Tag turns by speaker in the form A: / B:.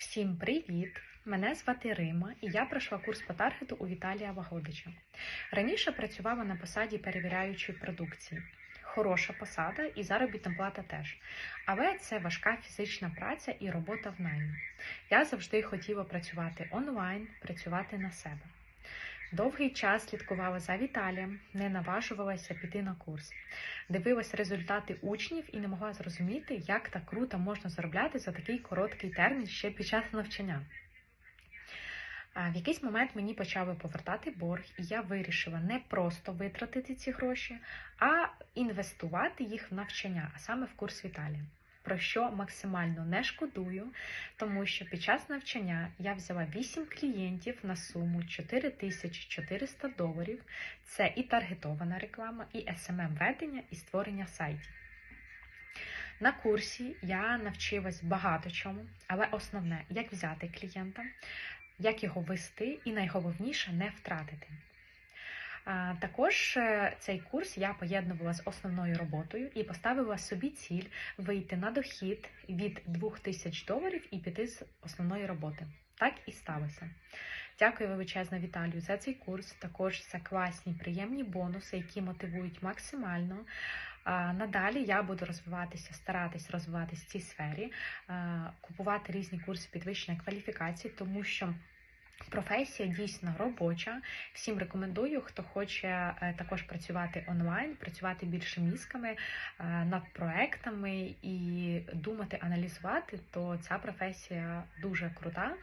A: Всім привіт! Мене звати Рима, і я пройшла курс по таргету у Віталія Вагодича. Раніше працювала на посаді перевіряючої продукції. Хороша посада і заробітна плата теж. Але це важка фізична праця і робота в наймі. Я завжди хотіла працювати онлайн, працювати на себе. Довгий час слідкувала за Віталієм, не наважувалася піти на курс. Дивилась результати учнів і не могла зрозуміти, як так круто можна заробляти за такий короткий термін ще під час навчання. В якийсь момент мені почали повертати борг, і я вирішила не просто витратити ці гроші, а інвестувати їх в навчання, а саме в курс Віталія. Про що максимально не шкодую, тому що під час навчання я взяла 8 клієнтів на суму 4400 доларів. Це і таргетована реклама, і smm ведення і створення сайтів. На курсі я навчилась багато чому, але основне, як взяти клієнта, як його вести, і найголовніше не втратити. Також е, цей курс я поєднувала з основною роботою і поставила собі ціль вийти на дохід від 2000 доларів і піти з основної роботи. Так і сталося. Дякую величезно Віталію за цей курс. Також за класні, приємні бонуси, які мотивують максимально. Надалі я буду розвиватися, старатись розвиватися в цій сфері, купувати різні курси підвищення кваліфікації, тому що професія дійсно робоча. Всім рекомендую, хто хоче е, також працювати онлайн, працювати більше мізками е, над проектами і думати, аналізувати, то ця професія дуже крута.